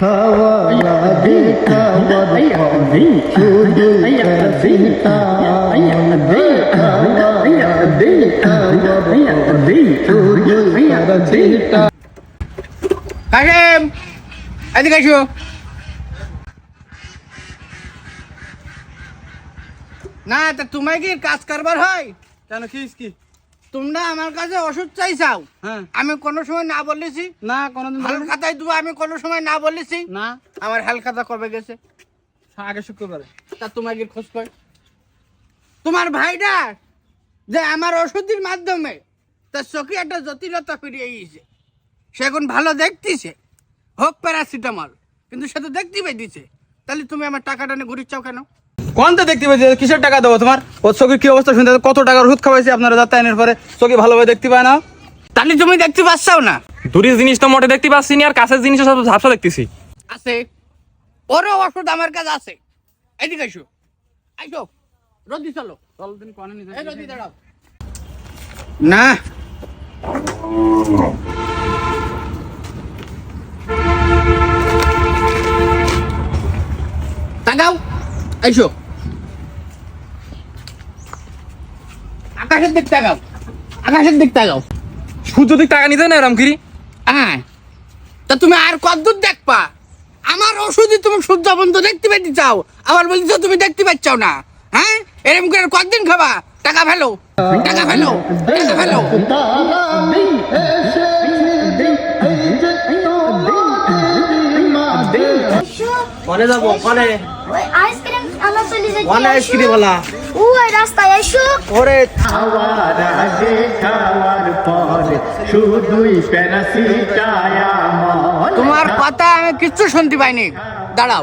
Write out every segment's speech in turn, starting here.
খাওয়া লাগে খাওয়ার পরে শুধু প্যারাসিটা খাওয়া লাগে খাওয়ার পরে শুধু প্যারাসিটা কাশেম এদিকে এসো না, তা তোমায় কি কাজ কারবার হয়? কেন, কি কি? তোমরা আমার কাছে ওষুধ চাইছাও? হ্যাঁ। আমি কোনো সময় না বলেছি। না কোনোদিন বলেনি। হালখাতায় দেবো আমি কোনো সময় না বলেছি। না। আমার হালখাতা কবে গেছে? আগে শুক্রবারে। তা তোমাকে খোঁজ কর তোমার ভাইটা যে আমার ওষুধের মাধ্যমে তার চোখে একটা জটিলতা ফিরিয়ে গিয়েছে সে এখন ভালো দেখতেছে। হোক প্যারাসিটামল। কিন্তু সে তো দেখতে পাইতেছে। তাহলে তুমি আমার টাকাটা নিয়ে ঘুরিয়ে চাও কেন? কোনটা দেখতে পাচ্ছি কিসের টাকা দেবো তোমার? ওর চোখের কি অবস্থা শুনতে কত টাকার ওষুধ খাওয়াইছি আপনারা যাত্রা এনের পরে? চোখে ভালোভাবে দেখতে পায় না। তাহলে তুমি দেখতে পাচ্ছাও না? দূরের জিনিস তো মোটে দেখতে পাচ্ছি না আর কাছের জিনিস সব ঝাপসা দেখতেছি। আছে। ওরও ওষুধ আমার কাছে আছে। এদিকে এসো আইসো। রদি চলো। এই রদি দাঁড়াও। না। তাকাও। আইসো। আকাশের দিক তাকাও। আকাশের দিক তাকাও। সূর্য দিক টাকা নিতে না রামগিরি? হ্যাঁ। তা তুমি আর কতদূর দেখবা? আমার ওষুধই তুমি সূর্য বন্ধ দেখতে পেতে চাও। আবার বলছো তুমি দেখতে পাচ্ছাও না। হ্যাঁ? এরকম করে কতদিন খাবা? টাকা ফেলো। টাকা ফেলো। টাকা ফেলো। কনে যাব কনে ওই আইসক্রিম আনা চলে যাচ্ছে কনে আইসক্রিম বলা ওই রাস্তায় এসো ওরে খাওয়ার আগে খাওয়ার পরে শুধুই প্যারাসিটামল। তোমার কথা আমি কিচ্ছু শুনতে পাইনি। দাঁড়াও।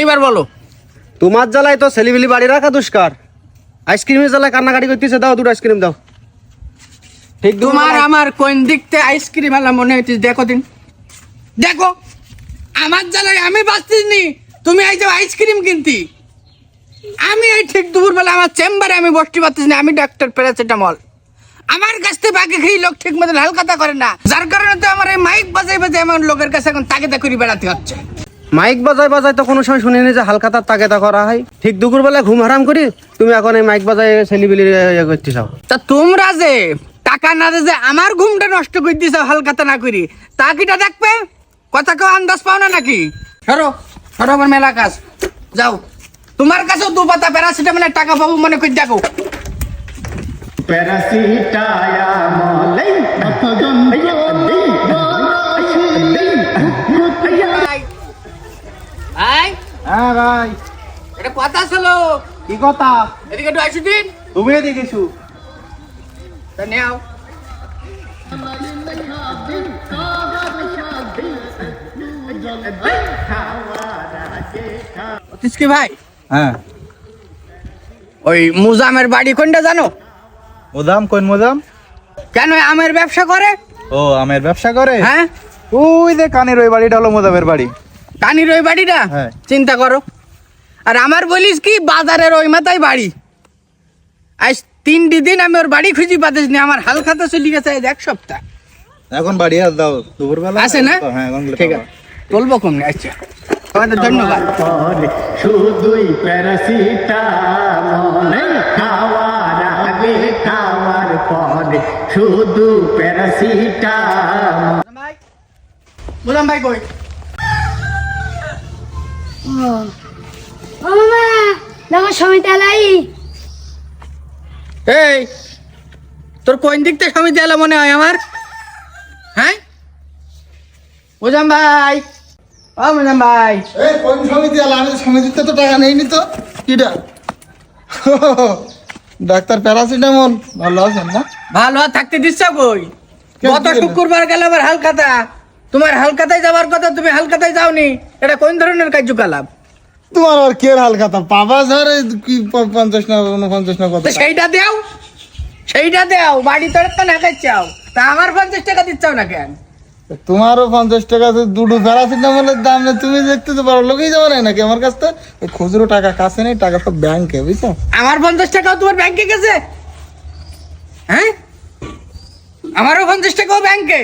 এইবার বলো। তোমার জ্বালায় তো ছেলিবিলি বাড়ি রাখা দুষ্কার। আইসক্রিমের জ্বালায় কান্নাকাটি করতেছে দাও দুটো আইসক্রিম দাও। ঠিক তোমার আমার কোন দিকতে আইসক্রিম আলা মনে হচ্ছে দেখো দিন। দেখো। আমার জ্বালায় আমি বাঁচতিনি তুমি এই যে আইসক্রিম কিনতি? আমি এই ঠিক দুপুরবেলা আমার চেম্বারে আমি বসতে পারতেছি না আমি ডাক্তার প্যারাসিটামল আমার কাছ থেকে বাকি খেয়ে লোক ঠিক মতো হালকাতা করে না। যার কারণে তো আমার এই মাইক বাজাই বাজাই আমার লোকের কাছে এখন তাকে করে বেড়াতে হচ্ছে। মাইক বাজায় বাজায় তো কোনো সময় শুনিনি যে হালকাতার তাগেতা করা হয়। ঠিক দুপুর বেলা ঘুম হারাম করি তুমি এখন এই মাইক বাজায় ছেলিবিলি ইয়ে করতে চাও। তা তোমরা যে টাকা না যে আমার ঘুমটা নষ্ট করে দিছ হালকাতা না করি তা কিটা দেখবে? কথা কেউ আন্দাজ পাও না নাকি? সরো। সরো আমার মেলা কাজ। যাও। তোমার কাছেও দু পাতা প্যারাসিটামলের টাকা পাবো মনে করে দেখো। আই হ্যাঁ ভাই। এটা কথা ছিল। কি কথা? এদিকে একটু আসি দিন। তুমি দেখিছু তা নেও ভাই? হ্যাঁ। ওই মুজামের বাড়ি কোনটা জানো? মোদাম কোন মোদাম কেন আমের ব্যবসা করে? ও আমের ব্যবসা করে? হ্যাঁ। ওই যে কানের ওই বাড়িটা হলো মোদামের বাড়ি। কানির ওই বাড়িটা? হ্যাঁ। চিন্তা করো। আর আমার বলিস কি বাজারের ওই মাথায় বাড়ি। আজ তিনটি দিন আমি ওর বাড়ি খুঁজি পাতিস নি আমার হাল খাতা চলে গেছে এক সপ্তাহ। এখন বাড়ি দাও দুপুর বেলা আছে না? হ্যাঁ ঠিক আছে। বলব কমনি আচ্ছা। তোমাদের ধন্যবাদ। শুধুই খাওয়ার আগে খাওয়ার পরে শুধু প্যারাসিটামল। বুঝলাম ভাই কই? ও এই তোর কোন দিক থেকে সমিতি এলো মনে হয় আমার? হ্যাঁ? বুঝলাম ভাই। ও ভাই। এই কোন সমিতি আলা আমি সমিতিতে তো টাকা নেইনি তো। কিটা ডাক্তার প্যারাসিটামল। ভালো আছেন না? ভালো থাকতে দিচ্ছ কই? কে গত দিবে না? শুক্রবার গেল আবার হালকাতা। তোমার হালকাতায় যাওয়ার কথা তুমি হালকাতায় যাওনি। এটা কোন ধরনের কার্যকলাপ? তোমার আর কে হাল খাতা পাবা ঝাড়ে কি পঞ্চাশ না উনপঞ্চাশ না কত সেইটা দেও। সেইটা দেও। বাড়ি তোর তো না চাও তা আমার পঞ্চাশ টাকা দিচ্ছাও না কেন? তোমারও পঞ্চাশ টাকা তো দুটো প্যারাসিটামলের দাম নেই তুমি দেখতে তো পারো লোকেই যাব না নাকি আমার কাছ? থেকে খুচরো টাকা কাছে নেই টাকা সব ব্যাংকে বুঝছ? আমার পঞ্চাশ টাকাও তোমার ব্যাংকে গেছে? হ্যাঁ? আমারও পঞ্চাশ টাকাও ব্যাংকে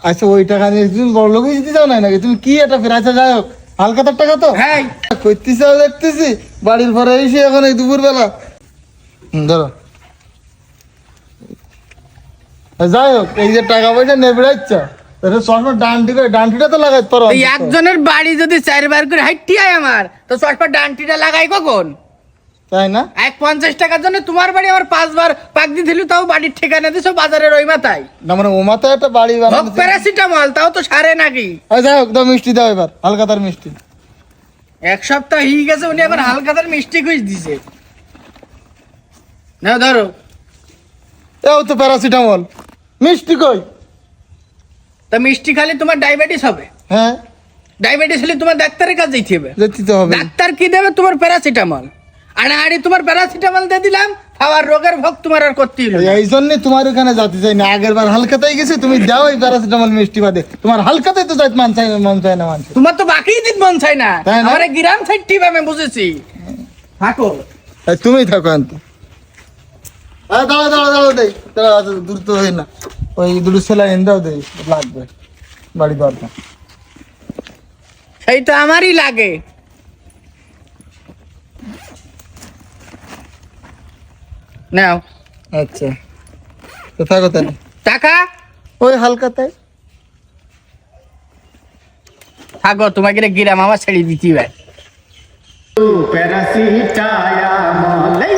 আচ্ছা ওই টাকা নিয়ে তুমি বড় লোকই দিতে চাও না নাকি? তুমি কি এটা ফের? আচ্ছা যাই হোক হালকাতার টাকা তো? হ্যাঁ। করতেছি দেখতেছি বাড়ির পরে এসে এখন এই দুপুর বেলা ধরো। যাই হোক এই যে টাকা পয়সা ইচ্ছা এটা সবসময় করে ডান্টিটা তো লাগাই এই একজনের বাড়ি যদি চারবার করে হাইটি হয় আমার তো চশমা ডান্টিটা লাগাই কখন? তাই না? এক পঞ্চাশ টাকার জন্য তোমার বাড়ি আমার পাঁচবার পাক দিছিল তাও বাড়ির ঠিকানা দিছো বাজারের ওই মাথায়। না মানে ও মাথায় একটা বাড়ি বানানো প্যারাসিটামল তাও তো সারে নাকি? ওই যাই হোক দাও মিষ্টি দাও এবার হালকাতার মিষ্টি। এক সপ্তাহ হয়ে গেছে উনি এখন হালকাতার মিষ্টি খুঁজ দিছে। না ধরো। এও তো প্যারাসিটামল। মিষ্টি কই? তা মিষ্টি খালি তোমার ডায়াবেটিস হবে। হ্যাঁ। ডায়াবেটিস হলে তোমার ডাক্তারের কাছে যেতে হবে। যেতে হবে। ডাক্তার কি দেবে? তোমার প্যারাসিটামল। আড়া আড়ি তোমার প্যারাসিটামল দিয়ে দিলাম খাওয়ার রোগের ভোগ তোমার আর করতে হলো এই জন্য তোমার ওখানে যেতে চাই না। আগের বার হালকাতাই গেছে তুমি দাও এই প্যারাসিটামল মিষ্টি বাদে। তোমার হালকাতাই তো যাইতে মান চাই না মন চায় না মানুষ তোমার তো বাকি দিন মন চাই না? আমার গ্রাম সাইড আমি বুঝেছি। থাকো তুমি থাকো আনতে। আরে দাঁড়া দাঁড়া দাঁড়া দেই। দাঁড়া আচ্ছা, দূর তো হয় না। ওই দুটো ছেলে দাও দেই লাগবে। বাড়ি দরকার সেই তো আমারই লাগে। নাও। আচ্ছা। তো থাকো তাহলে। টাকা? ওই হালকাতাই থাকো তোমাকে রে গিরাম আমার ছেড়ে দিতে ভাই প্যারাসিটায়ামল এই